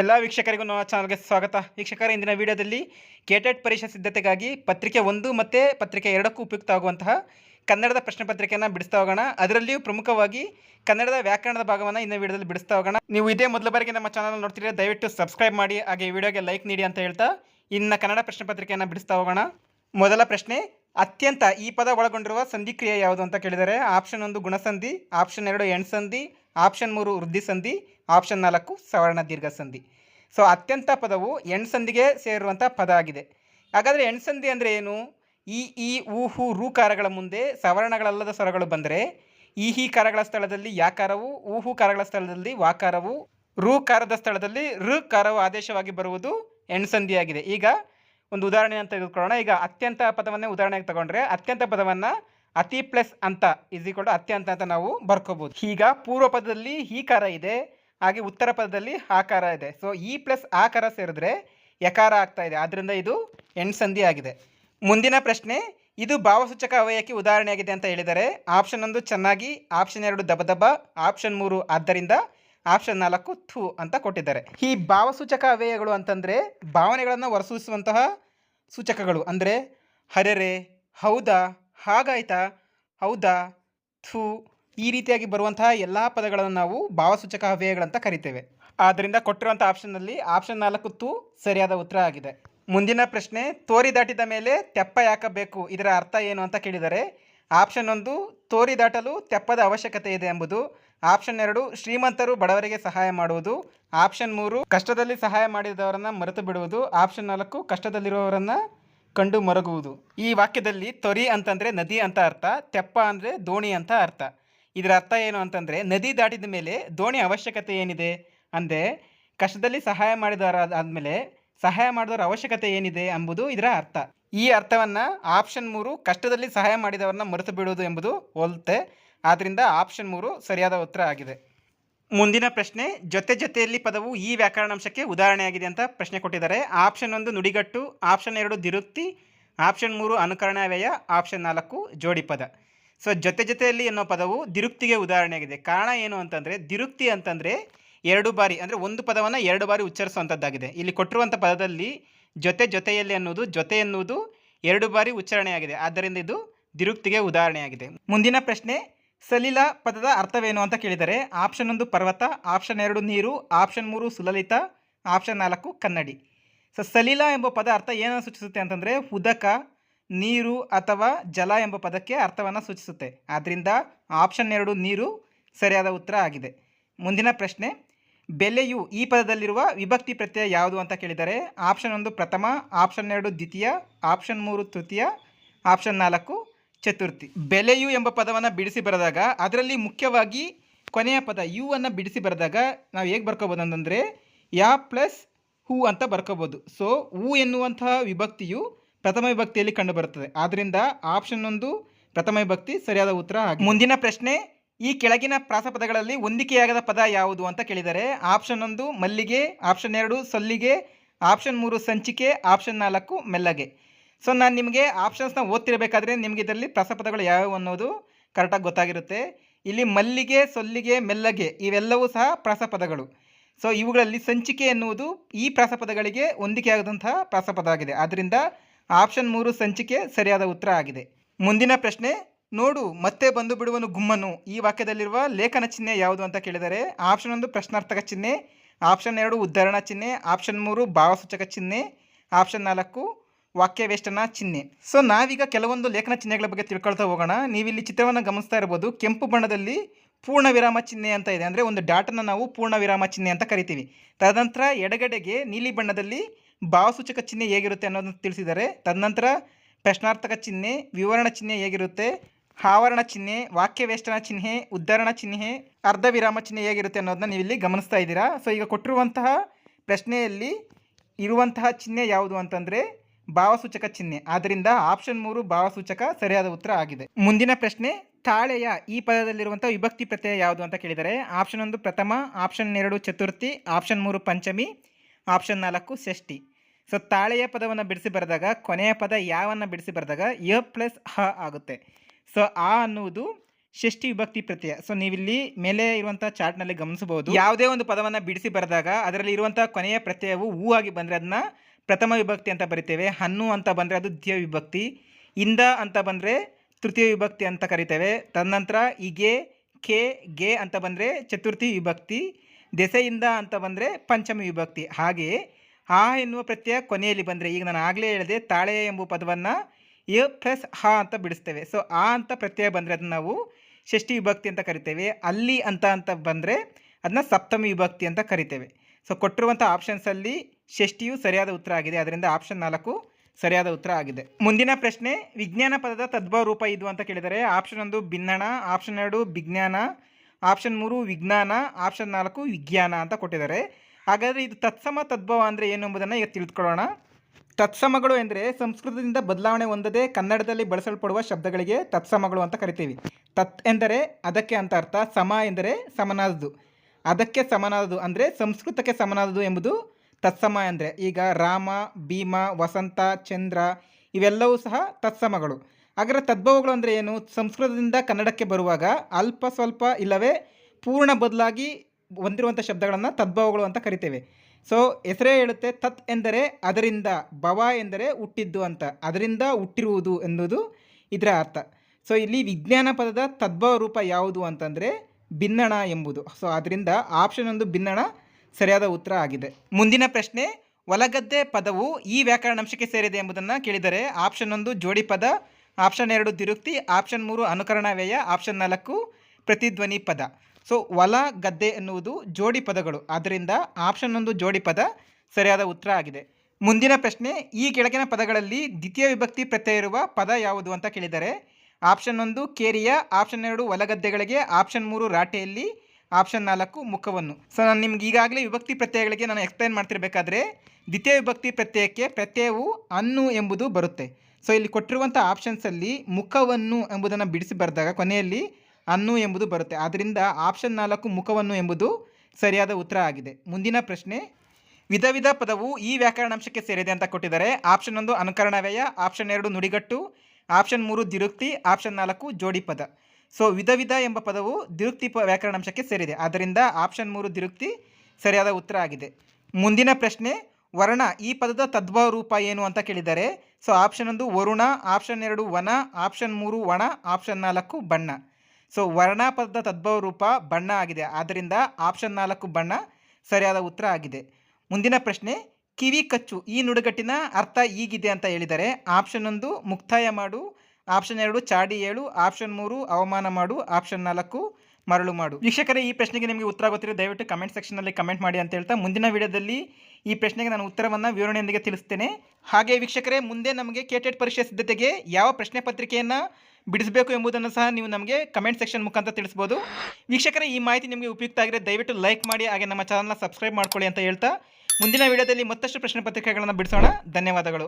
ಎಲ್ಲ ವೀಕ್ಷಕರಿಗೂ ನಮ್ಮ ಚಾನಲ್ಗೆ ಸ್ವಾಗತ. ವೀಕ್ಷಕರ, ಇಂದಿನ ವಿಡಿಯೋದಲ್ಲಿ ಕೇಟೆಟ್ ಪರೀಕ್ಷೆ ಸಿದ್ಧತೆಗಾಗಿ ಪತ್ರಿಕೆ ಒಂದು ಮತ್ತು ಪತ್ರಿಕೆ ಎರಡಕ್ಕೂ ಉಪಯುಕ್ತ ಆಗುವಂತಹ ಕನ್ನಡದ ಪ್ರಶ್ನೆ ಪತ್ರಿಕೆಯನ್ನು ಬಿಡಿಸ್ತಾ ಹೋಗೋಣ. ಅದರಲ್ಲಿಯೂ ಪ್ರಮುಖವಾಗಿ ಕನ್ನಡದ ವ್ಯಾಕರಣದ ಭಾಗವನ್ನು ಇಂದಿನ ವಿಡಿಯೋದಲ್ಲಿ ಬಿಡಿಸ್ತಾ ಹೋಗೋಣ. ನೀವು ಇದೇ ಮೊದಲ ಬಾರಿಗೆ ನಮ್ಮ ಚಾನಲ್ ನೋಡ್ತೀರಿ ದಯವಿಟ್ಟು ಸಬ್ಸ್ಕ್ರೈಬ್ ಮಾಡಿ, ಹಾಗೆ ಈ ವಿಡಿಯೋಗೆ ಲೈಕ್ ನೀಡಿ ಅಂತ ಹೇಳ್ತಾ ಇನ್ನು ಕನ್ನಡ ಪ್ರಶ್ನೆ ಪತ್ರಿಕೆಯನ್ನು ಬಿಡಿಸ್ತಾ ಹೋಗೋಣ. ಮೊದಲ ಪ್ರಶ್ನೆ, ಅತ್ಯಂತ ಈ ಪದ ಒಳಗೊಂಡಿರುವ ಸಂಧಿಕ್ರಿಯೆ ಯಾವುದು ಅಂತ ಕೇಳಿದರೆ, ಆಪ್ಷನ್ ಒಂದು ಗುಣಸಂಧಿ, ಆಪ್ಷನ್ ಎರಡು ಎಣ್ಸಂಧಿ ಆಪ್ಷನ್ ಮೂರು ವೃದ್ಧಿ ಸಂಧಿ, ಆಪ್ಷನ್ ನಾಲ್ಕು ಸವರ್ಣ ದೀರ್ಘ ಸಂಧಿ. ಸೊ ಅತ್ಯಂತ ಪದವು ಎಣ್ಸಂಧಿಗೆ ಸೇರಿರುವಂಥ ಪದ ಆಗಿದೆ. ಹಾಗಾದರೆ ಎಣ್ಸಂಧಿ ಅಂದರೆ ಏನು? ಈ ಈ, ಊ, ಹು ರೂಕಾರಗಳ ಮುಂದೆ ಸವರ್ಣಗಳಲ್ಲದ ಸ್ವರಗಳು ಬಂದರೆ ಈ, ಹಿ ಕಾರಗಳ ಸ್ಥಳದಲ್ಲಿ ಯಾಕಾರವು ಊ, ಹು ಕಾರಗಳ ಸ್ಥಳದಲ್ಲಿ ವಾಕಾರವು ಕಾರದ ಸ್ಥಳದಲ್ಲಿ ಋ ಕಾರವು ಆದೇಶವಾಗಿ ಬರುವುದು ಎಣ್ಸಂಧಿಯಾಗಿದೆ ಈಗ ಒಂದು ಉದಾಹರಣೆಯನ್ನು ತೆಗೆದುಕೊಳ್ಳೋಣ. ಈಗ ಅತ್ಯಂತ ಪದವನ್ನೇ ಉದಾಹರಣೆಗೆ ತಗೊಂಡ್ರೆ ಅತ್ಯಂತ ಪದವನ್ನು ಅತಿ ಪ್ಲಸ್ ಅಂತ ಇಸ್ ಈಕ್ವಲ್ ಟು ಅತ್ಯಂತ ಅಂತ ನಾವು ಬರ್ಕೋಬಹುದು ಈಗ ಪೂರ್ವ ಪದದಲ್ಲಿ ಹೀಕಾರ ಇದೆ, ಹಾಗೆ ಉತ್ತರ ಪದದಲ್ಲಿ ಆಕಾರ ಇದೆ. ಸೊ ಈ ಪ್ಲಸ್ ಆಕಾರ ಸೇರಿದ್ರೆ ಯಕಾರ ಆಗ್ತಾ ಇದೆ. ಆದ್ದರಿಂದ ಇದು ಎಣ್ಸಂಧಿ ಆಗಿದೆ. ಮುಂದಿನ ಪ್ರಶ್ನೆ, ಇದು ಭಾವಸೂಚಕ ಅವಯಕ್ಕೆ ಉದಾಹರಣೆಯಾಗಿದೆ ಅಂತ ಹೇಳಿದರೆ ಆಪ್ಷನ್ ಒಂದು ಚೆನ್ನಾಗಿ ಆಪ್ಷನ್ ಎರಡು ದಬ ದಬ ಆಪ್ಷನ್ ಮೂರು ಆದ್ದರಿಂದ ಆಪ್ಷನ್ ನಾಲ್ಕು ಥೂ ಅಂತ ಕೊಟ್ಟಿದ್ದಾರೆ. ಈ ಭಾವಸೂಚಕ ಅವ್ಯಯಗಳು ಅಂತಂದರೆ ಭಾವನೆಗಳನ್ನು ಹೊರಸೂಸುವಂತಹ ಸೂಚಕಗಳು. ಅಂದರೆ ಹರೆರೆ, ಹೌದಾ ಹಾಗಾಯ್ತಾ? ಹೌದಾ? ಥೂ, ಈ ರೀತಿಯಾಗಿ ಬರುವಂತಹ ಎಲ್ಲ ಪದಗಳನ್ನು ನಾವು ಭಾವಸೂಚಕ ಅವ್ಯಯಗಳಂತ ಕರಿತೇವೆ. ಆದ್ದರಿಂದ ಕೊಟ್ಟಿರುವಂಥ ಆಪ್ಷನ್ನಲ್ಲಿ ಆಪ್ಷನ್ ನಾಲ್ಕು ತೂ ಸರಿಯಾದ ಉತ್ತರ ಆಗಿದೆ. ಮುಂದಿನ ಪ್ರಶ್ನೆ, ತೋರಿ ದಾಟಿದ ಮೇಲೆ ತೆಪ್ಪ ಯಾಕಬೇಕು ಇದರ ಅರ್ಥ ಏನು ಅಂತ ಕೇಳಿದರೆ ಆಪ್ಷನ್ ಒಂದು, ತೋರಿ ದಾಟಲು ತೆಪ್ಪದ ಅವಶ್ಯಕತೆ ಇದೆ ಎಂಬುದು. ಆಪ್ಷನ್ ಎರಡು, ಶ್ರೀಮಂತರು ಬಡವರಿಗೆ ಸಹಾಯ ಮಾಡುವುದು. ಆಪ್ಷನ್ ಮೂರು, ಕಷ್ಟದಲ್ಲಿ ಸಹಾಯ ಮಾಡಿದವರನ್ನು ಮರೆತು ಬಿಡುವುದು. ಆಪ್ಷನ್ ನಾಲ್ಕು, ಕಷ್ಟದಲ್ಲಿರುವವರನ್ನ ಕಂಡು ಮರಗುವುದು. ಈ ವಾಕ್ಯದಲ್ಲಿ ತೊರಿ ಅಂತಂದರೆ ನದಿ ಅಂತ ಅರ್ಥ, ತೆಪ್ಪ ಅಂದರೆ ದೋಣಿ ಅಂತ ಅರ್ಥ. ಇದರ ಅರ್ಥ ಏನು ಅಂತಂದರೆ, ನದಿ ದಾಟಿದ ಮೇಲೆ ದೋಣಿ ಅವಶ್ಯಕತೆ ಏನಿದೆ? ಅಂದರೆ ಕಷ್ಟದಲ್ಲಿ ಸಹಾಯ ಮಾಡಿದವರ ಆದಮೇಲೆ ಸಹಾಯ ಮಾಡಿದವರ ಅವಶ್ಯಕತೆ ಏನಿದೆ ಎಂಬುದು ಇದರ ಅರ್ಥ. ಈ ಅರ್ಥವನ್ನು ಆಪ್ಷನ್ ಮೂರು, ಕಷ್ಟದಲ್ಲಿ ಸಹಾಯ ಮಾಡಿದವರನ್ನ ಮರೆತು ಬಿಡುವುದು ಎಂಬುದು ಹೋಲುತ್ತೆ. ಆದ್ದರಿಂದ ಆಪ್ಷನ್ ಮೂರು ಸರಿಯಾದ ಉತ್ತರ ಆಗಿದೆ. ಮುಂದಿನ ಪ್ರಶ್ನೆ, ಜೊತೆ ಜೊತೆಯಲ್ಲಿ ಪದವು ಈ ವ್ಯಾಕರಣಾಂಶಕ್ಕೆ ಉದಾಹರಣೆಯಾಗಿದೆ ಅಂತ ಪ್ರಶ್ನೆ ಕೊಟ್ಟಿದ್ದಾರೆ. ಆಪ್ಷನ್ ಒಂದು ನುಡಿಗಟ್ಟು, ಆಪ್ಷನ್ ಎರಡು ದಿರುಕ್ತಿ ಆಪ್ಷನ್ ಮೂರು ಅನುಕರಣ ವ್ಯಯ ಆಪ್ಷನ್ ನಾಲ್ಕು ಜೋಡಿ ಪದ ಸೊ ಜೊತೆ ಜೊತೆಯಲ್ಲಿ ಅನ್ನೋ ಪದವು ದಿರುಕ್ತಿಗೆ ಉದಾಹರಣೆಯಾಗಿದೆ. ಕಾರಣ ಏನು ಅಂತಂದರೆ ದಿರುಕ್ತಿ ಅಂತಂದರೆ ಎರಡು ಬಾರಿ, ಅಂದರೆ ಒಂದು ಪದವನ್ನು ಎರಡು ಬಾರಿ ಉಚ್ಚರಿಸುವಂಥದ್ದಾಗಿದೆ. ಇಲ್ಲಿ ಕೊಟ್ಟಿರುವಂಥ ಪದದಲ್ಲಿ ಜೊತೆ ಜೊತೆಯಲ್ಲಿ ಅನ್ನೋದು ಜೊತೆ ಎನ್ನುವುದು ಎರಡು ಬಾರಿ ಉಚ್ಚಾರಣೆಯಾಗಿದೆ. ಆದ್ದರಿಂದ ಇದು ದಿರುಕ್ತಿಗೆ ಉದಾಹರಣೆಯಾಗಿದೆ. ಮುಂದಿನ ಪ್ರಶ್ನೆ ಸಲಿಲ ಪದದ ಅರ್ಥವೇನು ಅಂತ ಕೇಳಿದರೆ, ಆಪ್ಷನ್ ಒಂದು ಪರ್ವತ, ಆಪ್ಷನ್ ಎರಡು ನೀರು, ಆಪ್ಷನ್ ಮೂರು ಸುಲಲಿತ, ಆಪ್ಷನ್ ನಾಲ್ಕು ಕನ್ನಡಿ. ಸೊ ಸಲಿಲ ಎಂಬ ಪದ ಅರ್ಥ ಏನನ್ನು ಸೂಚಿಸುತ್ತೆ ಅಂತಂದರೆ, ಉದಕ, ನೀರು ಅಥವಾ ಜಲ ಎಂಬ ಪದಕ್ಕೆ ಅರ್ಥವನ್ನು ಸೂಚಿಸುತ್ತೆ. ಆದ್ದರಿಂದ ಆಪ್ಷನ್ ಎರಡು ನೀರು ಸರಿಯಾದ ಉತ್ತರ ಆಗಿದೆ. ಮುಂದಿನ ಪ್ರಶ್ನೆ, ಬೆಲೆಯು ಈ ಪದದಲ್ಲಿರುವ ವಿಭಕ್ತಿ ಪ್ರತ್ಯಯ ಯಾವುದು ಅಂತ ಕೇಳಿದರೆ, ಆಪ್ಷನ್ ಒಂದು ಪ್ರಥಮ, ಆಪ್ಷನ್ ಎರಡು ದ್ವಿತೀಯ, ಆಪ್ಷನ್ ಮೂರು ತೃತೀಯ, ಆಪ್ಷನ್ ನಾಲ್ಕು ಚತುರ್ಥಿ. ಬೆಲೆಯು ಎಂಬ ಪದವನ್ನು ಬಿಡಿಸಿ ಬರೆದಾಗ, ಅದರಲ್ಲಿ ಮುಖ್ಯವಾಗಿ ಕೊನೆಯ ಪದ ಯು ಅನ್ನು ಬಿಡಿಸಿ ಬರೆದಾಗ ನಾವು ಹೇಗೆ ಬರ್ಕೋಬೋದು ಅಂತಂದರೆ, ಯಾ ಪ್ಲಸ್ ಹೂ ಅಂತ ಬರ್ಕೋಬೋದು. ಸೊ ಹೂ ಎನ್ನುವಂತಹ ವಿಭಕ್ತಿಯು ಪ್ರಥಮ ವಿಭಕ್ತಿಯಲ್ಲಿ ಕಂಡುಬರುತ್ತದೆ. ಆದ್ದರಿಂದ ಆಪ್ಷನ್ ಒಂದು, ಪ್ರಥಮ ವಿಭಕ್ತಿ ಸರಿಯಾದ ಉತ್ತರ ಆಗಿದೆ. ಮುಂದಿನ ಪ್ರಶ್ನೆ, ಈ ಕೆಳಗಿನ ಪ್ರಾಸಪದಗಳಲ್ಲಿ ಹೊಂದಿಕೆಯಾಗದ ಪದ ಯಾವುದು ಅಂತ ಕೇಳಿದರೆ, ಆಪ್ಷನ್ ಒಂದು ಮಲ್ಲಿಗೆ, ಆಪ್ಷನ್ ಎರಡು ಸಲ್ಲಿಗೆ, ಆಪ್ಷನ್ ಮೂರು ಸಂಚಿಕೆ, ಆಪ್ಷನ್ ನಾಲ್ಕು ಮೆಲ್ಲಗೆ. ಸೊ ನಾನು ನಿಮಗೆ ಆಪ್ಷನ್ಸ್ನ ಓದ್ತಿರಬೇಕಾದ್ರೆ ನಿಮಗೆ ಇದರಲ್ಲಿ ಪ್ರಸಪದಗಳು ಯಾವ್ಯಾವು ಅನ್ನೋದು ಕರೆಕ್ಟಾಗಿ ಗೊತ್ತಾಗಿರುತ್ತೆ. ಇಲ್ಲಿ ಮಲ್ಲಿಗೆ, ಸೊಲ್ಲಿಗೆ, ಮೆಲ್ಲಗೆ ಇವೆಲ್ಲವೂ ಸಹ ಪ್ರಸಪದಗಳು. ಸೊ ಇವುಗಳಲ್ಲಿ ಸಂಚಿಕೆ ಎನ್ನುವುದು ಈ ಪ್ರಸಪದಗಳಿಗೆ ಹೊಂದಿಕೆಯಾಗದಂತಹ ಪ್ರಸಪದ ಆಗಿದೆ. ಆದ್ದರಿಂದ ಆಪ್ಷನ್ ಮೂರು ಸಂಚಿಕೆ ಸರಿಯಾದ ಉತ್ತರ ಆಗಿದೆ. ಮುಂದಿನ ಪ್ರಶ್ನೆ, ನೋಡು, ಮತ್ತೆ ಬಂದು ಬಿಡುವನು ಗುಮ್ಮನು. ಈ ವಾಕ್ಯದಲ್ಲಿರುವ ಲೇಖನ ಚಿಹ್ನೆ ಯಾವುದು ಅಂತ ಕೇಳಿದರೆ ಆಪ್ಷನ್ ಒಂದು ಪ್ರಶ್ನಾರ್ಥಕ ಚಿಹ್ನೆ ಆಪ್ಷನ್ ಎರಡು ಉದ್ಧರಣ ಚಿಹ್ನೆ ಆಪ್ಷನ್ ಮೂರು ಭಾವಸೂಚಕ ಚಿಹ್ನೆ ಆಪ್ಷನ್ ನಾಲ್ಕು ವಾಕ್ಯವೇಷ್ಟನ ಚಿಹ್ನೆ. ಸೊ ನಾವೀಗ ಕೆಲವೊಂದು ಲೇಖನ ಚಿಹ್ನೆಗಳ ಬಗ್ಗೆ ತಿಳ್ಕೊಳ್ತಾ ಹೋಗೋಣ. ನೀವಿಲ್ಲಿ ಚಿತ್ರವನ್ನು ಗಮನಿಸ್ತಾ ಇರ್ಬೋದು. ಕೆಂಪು ಬಣ್ಣದಲ್ಲಿ ಪೂರ್ಣ ವಿರಾಮ ಚಿಹ್ನೆ ಅಂತ ಇದೆ. ಅಂದರೆ ಒಂದು ಡಾಟನ್ನು ನಾವು ಪೂರ್ಣ ವಿರಾಮ ಚಿಹ್ನೆ ಅಂತ ಕರಿತೀವಿ. ತದನಂತರ ಎಡಗಡೆಗೆ ನೀಲಿ ಬಣ್ಣದಲ್ಲಿ ಭಾವಸೂಚಕ ಚಿಹ್ನೆ ಹೇಗಿರುತ್ತೆ ಅನ್ನೋದನ್ನು ತಿಳಿಸಿದ್ದಾರೆ. ತದನಂತರ ಪ್ರಶ್ನಾರ್ಥಕ ಚಿಹ್ನೆ, ವಿವರಣ ಚಿಹ್ನೆ ಹೇಗಿರುತ್ತೆ, ಆವರಣ ಚಿಹ್ನೆ, ವಾಕ್ಯವೇಷ್ಟನ ಚಿಹ್ನೆ, ಉದ್ಧರಣ ಚಿಹ್ನೆ ಅರ್ಧ ವಿರಾಮ ಚಿಹ್ನೆ ಹೇಗಿರುತ್ತೆ ಅನ್ನೋದನ್ನ ನೀವಿಲ್ಲಿ ಗಮನಿಸ್ತಾ ಇದ್ದೀರಾ. ಸೊ ಈಗ ಕೊಟ್ಟಿರುವಂತಹ ಪ್ರಶ್ನೆಯಲ್ಲಿ ಇರುವಂತಹ ಚಿಹ್ನೆ ಯಾವುದು ಅಂತಂದರೆ ಭಾವಸೂಚಕ ಚಿಹ್ನೆ. ಆದ್ದರಿಂದ ಆಪ್ಷನ್ ಮೂರು ಭಾವಸೂಚಕ ಸರಿಯಾದ ಉತ್ತರ ಆಗಿದೆ. ಮುಂದಿನ ಪ್ರಶ್ನೆ, ತಾಳೆಯ ಈ ಪದದಲ್ಲಿರುವಂಥ ವಿಭಕ್ತಿ ಪ್ರತ್ಯಯ ಯಾವುದು ಅಂತ ಕೇಳಿದರೆ ಆಪ್ಷನ್ ಒಂದು ಪ್ರಥಮ ಆಪ್ಷನ್ ಎರಡು ಚತುರ್ಥಿ ಆಪ್ಷನ್ ಮೂರು ಪಂಚಮಿ ಆಪ್ಷನ್ ನಾಲ್ಕು ಷಷ್ಠಿ. ಸೊ ತಾಳೆಯ ಪದವನ್ನು ಬಿಡಿಸಿ ಬರೆದಾಗ, ಕೊನೆಯ ಪದ ಯಾವನ್ನು ಬಿಡಿಸಿ ಬರೆದಾಗ, ಯ ಪ್ಲಸ್ ಹ ಆಗುತ್ತೆ. ಸೊ ಆ ಅನ್ನುವುದು ಷಷ್ಠಿ ವಿಭಕ್ತಿ ಪ್ರತ್ಯಯ. ಸೊ ನೀವಿಲ್ಲಿ ಮೇಲೆ ಇರುವಂಥ ಚಾರ್ಟ್ನಲ್ಲಿ ಗಮನಿಸಬಹುದು. ಯಾವುದೇ ಒಂದು ಪದವನ್ನು ಬಿಡಿಸಿ ಬರೆದಾಗ, ಅದರಲ್ಲಿ ಇರುವಂಥ ಕೊನೆಯ ಪ್ರತ್ಯಯವು ಹೂ ಆಗಿ ಬಂದರೆ ಅದನ್ನ ಪ್ರಥಮ ವಿಭಕ್ತಿ ಅಂತ ಬರಿತೇವೆ. ಹನ್ನು ಅಂತ ಬಂದರೆ ಅದು ದ್ವಿತೀಯ ವಿಭಕ್ತಿ. ಇಂದ ಅಂತ ಬಂದರೆ ತೃತೀಯ ವಿಭಕ್ತಿ ಅಂತ ಕರಿತೇವೆ. ತದನಂತರ ಇಗೆ, ಕೆ, ಗೆ ಅಂತ ಬಂದರೆ ಚತುರ್ಥಿ ವಿಭಕ್ತಿ. ದೆಸೆಯಿಂದ ಅಂತ ಬಂದರೆ ಪಂಚಮಿ ವಿಭಕ್ತಿ. ಹಾಗೆಯೇ ಆ ಎನ್ನುವ ಪ್ರತ್ಯಯ ಕೊನೆಯಲ್ಲಿ ಬಂದರೆ ಈಗ ನಾನು ಆಗಲೇ ಹೇಳಿದೆ ತಾಳೆ ಎಂಬ ಪದವನ್ನು ಎ ಪ್ಲಸ್ ಹ ಅಂತ ಬಿಡಿಸ್ತೇವೆ. ಸೊ ಆ ಅಂತ ಪ್ರತ್ಯಯ ಬಂದರೆ ಅದನ್ನು ನಾವು ಷಷ್ಠಿ ವಿಭಕ್ತಿ ಅಂತ ಕರಿತೇವೆ. ಅಲ್ಲಿ ಅಂತ ಅಂತ ಬಂದರೆ ಅದನ್ನ ಸಪ್ತಮಿ ವಿಭಕ್ತಿ ಅಂತ ಕರಿತೇವೆ. ಸೊ ಕೊಟ್ಟಿರುವಂಥ ಆಪ್ಷನ್ಸಲ್ಲಿ ಷಷ್ಠಿಯು ಸರಿಯಾದ ಉತ್ತರ ಆಗಿದೆ. ಅದರಿಂದ ಆಪ್ಷನ್ ನಾಲ್ಕು ಸರಿಯಾದ ಉತ್ತರ ಆಗಿದೆ. ಮುಂದಿನ ಪ್ರಶ್ನೆ, ವಿಜ್ಞಾನ ಪದದ ತದ್ಭವ ರೂಪ ಇದು ಅಂತ ಕೇಳಿದರೆ ಆಪ್ಷನ್ ಒಂದು ಭಿನ್ನಣ ಆಪ್ಷನ್ ಎರಡು ವಿಜ್ಞಾನ ಆಪ್ಷನ್ ಮೂರು ವಿಜ್ಞಾನ ಆಪ್ಷನ್ ನಾಲ್ಕು ವಿಜ್ಞಾನ ಅಂತ ಕೊಟ್ಟಿದ್ದಾರೆ. ಹಾಗಾದರೆ ಇದು ತತ್ಸಮ ತದ್ಭವ ಅಂದರೆ ಏನು ಎಂಬುದನ್ನು ಈಗ ತಿಳಿದುಕೊಳ್ಳೋಣ. ತತ್ಸಮಗಳು ಎಂದರೆ ಸಂಸ್ಕೃತದಿಂದ ಬದಲಾವಣೆ ಹೊಂದದೆ ಕನ್ನಡದಲ್ಲಿ ಬಳಸಲ್ಪಡುವ ಶಬ್ದಗಳಿಗೆ ತತ್ಸಮಗಳು ಅಂತ ಕರಿತೀವಿ. ತತ್ ಎಂದರೆ ಅದಕ್ಕೆ ಅಂತ ಅರ್ಥ, ಸಮ ಎಂದರೆ ಸಮನಾದದು ಅದಕ್ಕೆ ಸಮನಾದದು ಅಂದರೆ ಸಂಸ್ಕೃತಕ್ಕೆ ಸಮನಾದದು ಎಂಬುದು ತತ್ಸಮ ಅಂದರೆ ಈಗ ರಾಮ, ಭೀಮ, ವಸಂತ, ಚಂದ್ರ ಇವೆಲ್ಲವೂ ಸಹ ತತ್ಸಮಗಳು. ಅದರ ತದ್ಭವಗಳು ಅಂದರೆ ಏನು? ಸಂಸ್ಕೃತದಿಂದ ಕನ್ನಡಕ್ಕೆ ಬರುವಾಗ ಅಲ್ಪ ಸ್ವಲ್ಪ ಇಲ್ಲವೇ ಪೂರ್ಣ ಬದಲಾಗಿ ಹೊಂದಿರುವಂಥ ಶಬ್ದಗಳನ್ನು ತದ್ಭವಗಳು ಅಂತ ಕರಿತೇವೆ. ಸೊ ಹೆಸರೇ ಹೇಳುತ್ತೆ ತತ್ ಎಂದರೆ ಅದರಿಂದ, ಭವ ಎಂದರೆ ಹುಟ್ಟಿದ್ದು ಅಂತ. ಅದರಿಂದ ಹುಟ್ಟಿರುವುದು ಎನ್ನುವುದು ಇದರ ಅರ್ಥ. ಸೊ ಇಲ್ಲಿ ವಿಜ್ಞಾನ ಪದದ ತದ್ಭವ ರೂಪ ಯಾವುದು ಅಂತಂದರೆ ಭಿನ್ನಣ ಎಂಬುದು. ಸೊ ಅದರಿಂದ ಆಪ್ಷನ್ ಒಂದು ಭಿನ್ನಣ ಸರಿಯಾದ ಉತ್ತರ ಆಗಿದೆ. ಮುಂದಿನ ಪ್ರಶ್ನೆ ಒಲಗದ್ದೆ ಪದವು ಈ ವ್ಯಾಕರಣಾಂಶಕ್ಕೆ ಸೇರಿದೆ ಎಂಬುದನ್ನು ಕೇಳಿದರೆ ಆಪ್ಷನ್ ಒಂದು ಜೋಡಿ ಪದ, ಆಪ್ಷನ್ ಎರಡು ದಿರುಕ್ತಿ ಆಪ್ಷನ್ ಮೂರು ಅನುಕರಣ ವ್ಯಯ ಆಪ್ಷನ್ ನಾಲ್ಕು ಪ್ರತಿಧ್ವನಿ ಪದ. ಸೊ, ಒಲ, ಗದ್ದೆ ಎನ್ನುವುದು ಜೋಡಿ ಪದಗಳು. ಆದ್ದರಿಂದ ಆಪ್ಷನ್ ಒಂದು ಜೋಡಿ ಪದ, ಸರಿಯಾದ ಉತ್ತರ ಆಗಿದೆ. ಮುಂದಿನ ಪ್ರಶ್ನೆ, ಈ ಕೆಳಗಿನ ಪದಗಳಲ್ಲಿ ದ್ವಿತೀಯ ವಿಭಕ್ತಿ ಪ್ರತ್ಯಯ ಇರುವ ಪದ ಯಾವುದು ಅಂತ ಕೇಳಿದರೆ, ಆಪ್ಷನ್ ಒಂದು ಕೇರಿಯ, ಆಪ್ಷನ್ ಎರಡು ಹೊಲಗದ್ದೆಗಳಿಗೆ ಆಪ್ಷನ್ ಮೂರು ರಾಟೆಯಲ್ಲಿ ಆಪ್ಷನ್ ನಾಲ್ಕು ಮುಖವನ್ನು. ಸೊ ನಾನು ನಿಮ್ಗೆ ಈಗಾಗಲೇ ವಿಭಕ್ತಿ ಪ್ರತ್ಯಯಗಳಿಗೆ ನಾನು ಎಕ್ಸ್ಪ್ಲೈನ್ ಮಾಡ್ತಿರ್ಬೇಕಾದ್ರೆ, ದ್ವಿತೀಯ ವಿಭಕ್ತಿ ಪ್ರತ್ಯಯಕ್ಕೆ ಪ್ರತ್ಯಯವು ಅನ್ನು ಎಂಬುದು ಬರುತ್ತೆ. ಸೊ ಇಲ್ಲಿ ಕೊಟ್ಟಿರುವಂಥ ಆಪ್ಷನ್ಸಲ್ಲಿ ಮುಖವನ್ನು ಎಂಬುದನ್ನು ಬಿಡಿಸಿ ಬರೆದಾಗ ಕೊನೆಯಲ್ಲಿ ಅನ್ನು ಎಂಬುದು ಬರುತ್ತೆ. ಆದ್ದರಿಂದ ಆಪ್ಷನ್ ನಾಲ್ಕು ಮುಖವನ್ನು ಎಂಬುದು ಸರಿಯಾದ ಉತ್ತರ ಆಗಿದೆ. ಮುಂದಿನ ಪ್ರಶ್ನೆ ವಿಧ ವಿಧ ಪದವು ಈ ವ್ಯಾಕರಣಾಂಶಕ್ಕೆ ಸೇರಿದೆ ಅಂತ ಕೊಟ್ಟಿದ್ದಾರೆ. ಆಪ್ಷನ್ ಒಂದು ಅನುಕರಣ ವ್ಯಯ ಆಪ್ಷನ್ ಎರಡು ನುಡಿಗಟ್ಟು ಆಪ್ಷನ್ ಮೂರು ದಿರುಕ್ತಿ ಆಪ್ಷನ್ ನಾಲ್ಕು ಜೋಡಿ ಪದ ಸೊ ವಿಧ ವಿಧ ಎಂಬ ಪದವು ದಿರುಕ್ತಿ ಪ ವ್ಯಾಕರಣಾಂಶಕ್ಕೆ ಸೇರಿದೆ. ಆದ್ದರಿಂದ ಆಪ್ಷನ್ ಮೂರು ದಿರುಕ್ತಿ ಸರಿಯಾದ ಉತ್ತರ ಆಗಿದೆ. ಮುಂದಿನ ಪ್ರಶ್ನೆ, ವರ್ಣ ಈ ಪದದ ತದ್ಭವ ರೂಪ ಏನು ಅಂತ ಕೇಳಿದ್ದಾರೆ ಸೊ ಆಪ್ಷನ್ ಒಂದು ವರುಣ ಆಪ್ಷನ್ ಎರಡು ವನ ಆಪ್ಷನ್ ಮೂರು ಒಣ ಆಪ್ಷನ್ ನಾಲ್ಕು ಬಣ್ಣ. ಸೊ ವರ್ಣ ಪದದ ತದ್ಭವ ರೂಪ ಬಣ್ಣ ಆಗಿದೆ. ಆದ್ದರಿಂದ ಆಪ್ಷನ್ ನಾಲ್ಕು ಬಣ್ಣ ಸರಿಯಾದ ಉತ್ತರ ಆಗಿದೆ. ಮುಂದಿನ ಪ್ರಶ್ನೆ, ಕಿವಿ ಕಚ್ಚು ಈ ನುಡುಗಟ್ಟಿನ ಅರ್ಥ ಈಗಿದೆ ಅಂತ ಹೇಳಿದರೆ ಆಪ್ಷನ್ ಒಂದು ಮುಕ್ತಾಯ ಮಾಡು ಆಪ್ಷನ್ ಎರಡು, ಚಾಡಿ ಏಳು, ಆಪ್ಷನ್ ಮೂರು, ಅವಮಾನ ಮಾಡು, ಆಪ್ಷನ್ ನಾಲ್ಕು, ಮರಳು ಮಾಡು. ವೀಕ್ಷಕರೇ, ಈ ಪ್ರಶ್ನೆಗೆ ನಿಮಗೆ ಉತ್ತರ ಗೊತ್ತಿರೋ ದಯವಿಟ್ಟು ಕಮೆಂಟ್ ಸೆಕ್ಷನಲ್ಲಿ ಕಮೆಂಟ್ ಮಾಡಿ ಅಂತ ಹೇಳ್ತಾ ಮುಂದಿನ ವಿಡಿಯೋದಲ್ಲಿ ಈ ಪ್ರಶ್ನೆಗೆ ನಾನು ಉತ್ತರವನ್ನು ವಿವರಣೆಯೊಂದಿಗೆ ತಿಳಿಸ್ತೇನೆ. ಹಾಗೆ ವೀಕ್ಷಕರೇ, ಮುಂದೆ ನಮಗೆ ಕೇಟೆಡ್ ಪರೀಕ್ಷೆ ಸಿದ್ಧತೆಗೆ ಯಾವ ಪ್ರಶ್ನೆ ಪತ್ರಿಕೆಯನ್ನು ಬಿಡಿಸಬೇಕು ಎಂಬುದನ್ನು ಸಹ ನೀವು ನಮಗೆ ಕಮೆಂಟ್ ಸೆಕ್ಷನ್ ಮುಖಾಂತರ ತಿಳಿಸ್ಬೋದು ವೀಕ್ಷಕರೇ, ಈ ಮಾಹಿತಿ ನಿಮಗೆ ಉಪಯುಕ್ತ ಆಗಿದೆ ದಯವಿಟ್ಟು ಲೈಕ್ ಮಾಡಿ, ಹಾಗೆ ನಮ್ಮ ಚಾನಲ್ನ ಸಬ್ಸ್ಕ್ರೈಬ್ ಮಾಡ್ಕೊಳ್ಳಿ ಅಂತ ಹೇಳ್ತಾ ಮುಂದಿನ ವಿಡಿಯೋದಲ್ಲಿ ಮತ್ತಷ್ಟು ಪ್ರಶ್ನೆ ಪತ್ರಿಕೆಗಳನ್ನು ಬಿಡಿಸೋಣ. ಧನ್ಯವಾದಗಳು.